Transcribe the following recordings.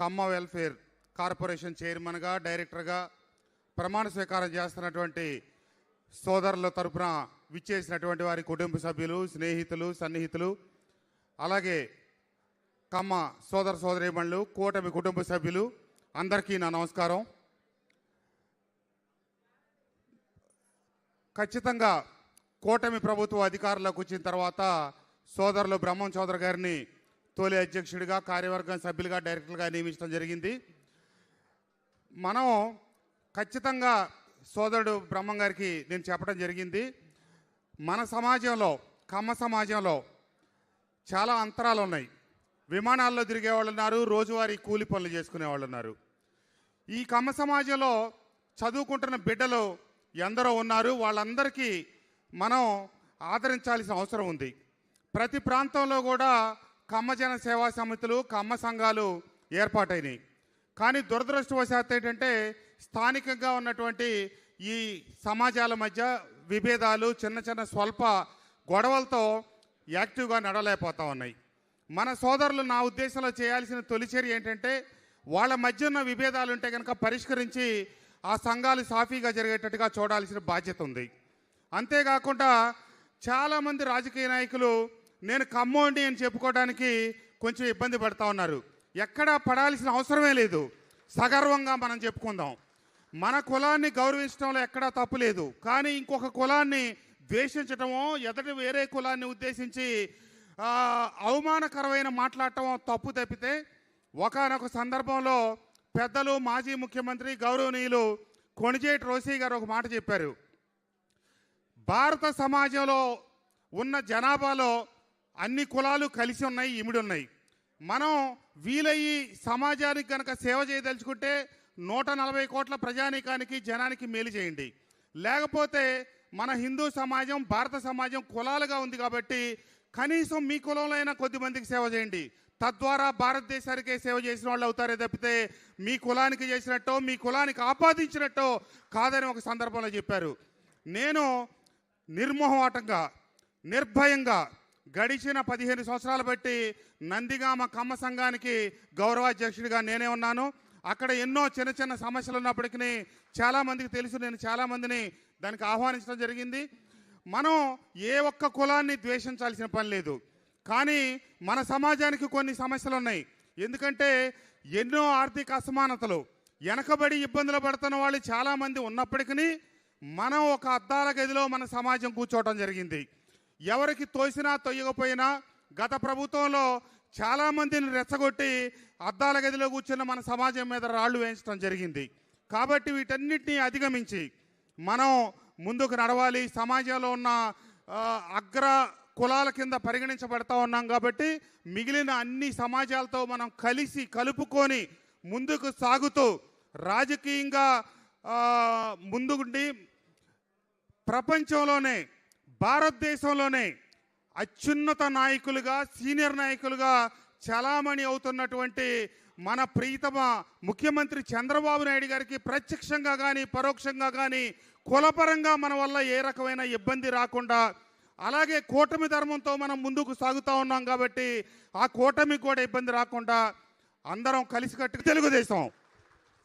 కమ్మ welfare corporation చైర్మన్గా డైరెక్టర్గా ప్రమాణ స్వీకారం చేస్తున్నటువంటి సోదరుల తరపున విచ్చేసినటువంటి వారి కుటుంబ సభ్యులు స్నేహితులు సన్నిహితులు అలాగే కమ్మ సోదర సోదరీమణులు కూటమి కుటుంబ సభ్యులు అందరికీ నా నమస్కారం. ఖచ్చితంగా కూటమి ప్రభుత్వ అధికారంలోకి వచ్చిన తర్వాత సోదరులు బ్రహ్మం చౌదరి గారిని తొలి అధ్యక్షుడిగా కార్యవర్గం సభ్యులుగా డైరెక్టర్గా నియమించడం జరిగింది. మనం ఖచ్చితంగా సోదరుడు బ్రహ్మం గారికి నేను చెప్పడం జరిగింది. మన సమాజంలో కమ్మ సమాజంలో చాలా అంతరాలు ఉన్నాయి. విమానాల్లో తిరిగే వాళ్ళు ఉన్నారు రోజువారీ కూలి పనులు చేసుకునే వాళ్ళు ఉన్నారు. ఈ కమ్మ సమాజంలో చదువుకుంటున్న బిడ్డలు ఎందరో ఉన్నారు. వాళ్ళందరికీ మనం ఆదరించాల్సిన అవసరం ఉంది. ప్రతి ప్రాంతంలో కూడా కమ్మజన సేవా సమితులు కమ్మ సంఘాలు ఏర్పాటైనాయి. కానీ దురదృష్టవశాత్తు ఏంటంటే స్థానికంగా ఉన్నటువంటి ఈ సమాజాల మధ్య విభేదాలు చిన్న చిన్న స్వల్ప గొడవలతో యాక్టివ్గా నడవలేకపోతా ఉన్నాయి. మన సోదరులు నా ఉద్దేశంలో చేయాల్సిన తొలిచేరి ఏంటంటే వాళ్ళ మధ్య ఉన్న విభేదాలు ఉంటే కనుక పరిష్కరించి ఆ సంఘాలు సాఫీగా జరిగేటట్టుగా చూడాల్సిన బాధ్యత ఉంది. అంతేకాకుండా చాలామంది రాజకీయ నాయకులు నేను కమ్మోండి అని చెప్పుకోవడానికి కొంచెం ఇబ్బంది పడతా ఉన్నారు. ఎక్కడా పడాల్సిన అవసరమే లేదు. సగర్వంగా మనం చెప్పుకుందాం. మన కులాన్ని గౌరవించడంలో ఎక్కడా తప్పు లేదు. కానీ ఇంకొక కులాన్ని ద్వేషించటమో ఎదటి వేరే కులాన్ని ఉద్దేశించి అవమానకరమైన మాట్లాడటం తప్పు తప్పితే ఒకానొక సందర్భంలో పెద్దలు మాజీ ముఖ్యమంత్రి గౌరవనీయులు కొణిజేటి రోసీ గారు ఒక మాట చెప్పారు. భారత సమాజంలో ఉన్న జనాభాలో అన్ని కులాలు కలిసి ఉన్నాయి ఇమిడి ఉన్నాయి. మనం వీలయ్యి సమాజానికి కనుక సేవ చేయదలుచుకుంటే నూట నలభై కోట్ల ప్రజానీకానికి జనానికి మేలు చేయండి. లేకపోతే మన హిందూ సమాజం భారత సమాజం కులాలుగా ఉంది కాబట్టి కనీసం మీ కులంలో అయినా కొద్ది మందికి సేవ చేయండి. తద్వారా భారతదేశానికే సేవ చేసిన వాళ్ళు అవుతారే తప్పితే మీ కులానికి చేసినట్టో మీ కులానికి ఆపాదించినట్టో కాదని ఒక సందర్భంలో చెప్పారు. నేను నిర్మోహమాటంగా నిర్భయంగా గడిచిన పదిహేను సంవత్సరాలు బట్టి నందిగామ కమ్మ సంఘానికి గౌరవాధ్యక్షుడిగా నేనే ఉన్నాను. అక్కడ ఎన్నో చిన్న చిన్న సమస్యలు ఉన్నప్పటికీ చాలామందికి తెలుసు నేను చాలామందిని దానికి ఆహ్వానించడం జరిగింది. మనం ఏ ఒక్క కులాన్ని ద్వేషించాల్సిన పని లేదు. కానీ మన సమాజానికి కొన్ని సమస్యలు ఉన్నాయి. ఎందుకంటే ఎన్నో ఆర్థిక అసమానతలు వెనకబడి ఇబ్బందులు పడుతున్న వాళ్ళు చాలామంది ఉన్నప్పటికీ మనం ఒక అద్దాల గదిలో మన సమాజం కూర్చోవటం జరిగింది. ఎవరికి తోసినా తొయ్యకపోయినా గత ప్రభుత్వంలో చాలామందిని రెచ్చగొట్టి అద్దాల గదిలో కూర్చున్న మన సమాజం మీద రాళ్ళు వేయించడం జరిగింది. కాబట్టి వీటన్నిటిని అధిగమించి మనం ముందుకు నడవాలి. సమాజంలో ఉన్న అగ్ర కులాల కింద పరిగణించబడతా ఉన్నాం కాబట్టి మిగిలిన అన్ని సమాజాలతో మనం కలిసి కలుపుకొని ముందుకు సాగుతూ రాజకీయంగా ముందుండి ప్రపంచంలోనే భారతదేశంలోనే అత్యున్నత నాయకులుగా సీనియర్ నాయకులుగా చలామణి అవుతున్నటువంటి మన ప్రీతమ ముఖ్యమంత్రి చంద్రబాబు నాయుడు గారికి ప్రత్యక్షంగా కానీ పరోక్షంగా కానీ కులపరంగా మన వల్ల ఏ రకమైన ఇబ్బంది రాకుండా అలాగే కూటమి ధర్మంతో మనం ముందుకు సాగుతూ ఉన్నాం కాబట్టి ఆ కూటమికి కూడా ఇబ్బంది రాకుండా అందరం కలిసికట్టు తెలుగుదేశం.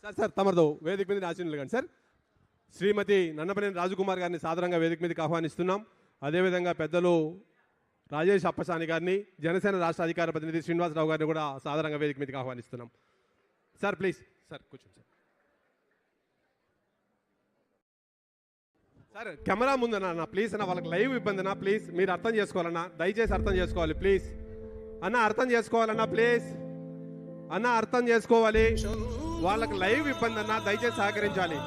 సార్ సార్ తమరు వేదిక మీద ఆశీనులు కానీ సార్. శ్రీమతి నన్నపనేని రాజకుమార్ గారిని సాధారణంగా వేదిక మీదకి ఆహ్వానిస్తున్నాం. అదేవిధంగా పెద్దలు రాజేష్ అప్పసాని గారిని జనసేన రాష్ట్ర అధికార ప్రతినిధి శ్రీనివాసరావు గారిని కూడా సాధారణంగా వేదిక మీదకి ఆహ్వానిస్తున్నాం. సార్ ప్లీజ్ సార్ కూర్చోండి సార్. సార్ కెమెరా ముందన్నా అన్న ప్లీజ్ అన్న వాళ్ళకి లైవ్ ఇబ్బంది అన్న ప్లీజ్ మీరు అర్థం చేసుకోవాలన్నా దయచేసి అర్థం చేసుకోవాలి ప్లీజ్ అన్న అర్థం చేసుకోవాలన్నా ప్లీజ్ అన్న అర్థం చేసుకోవాలి. వాళ్ళకి లైవ్ ఇబ్బంది అన్న దయచేసి సహకరించాలి.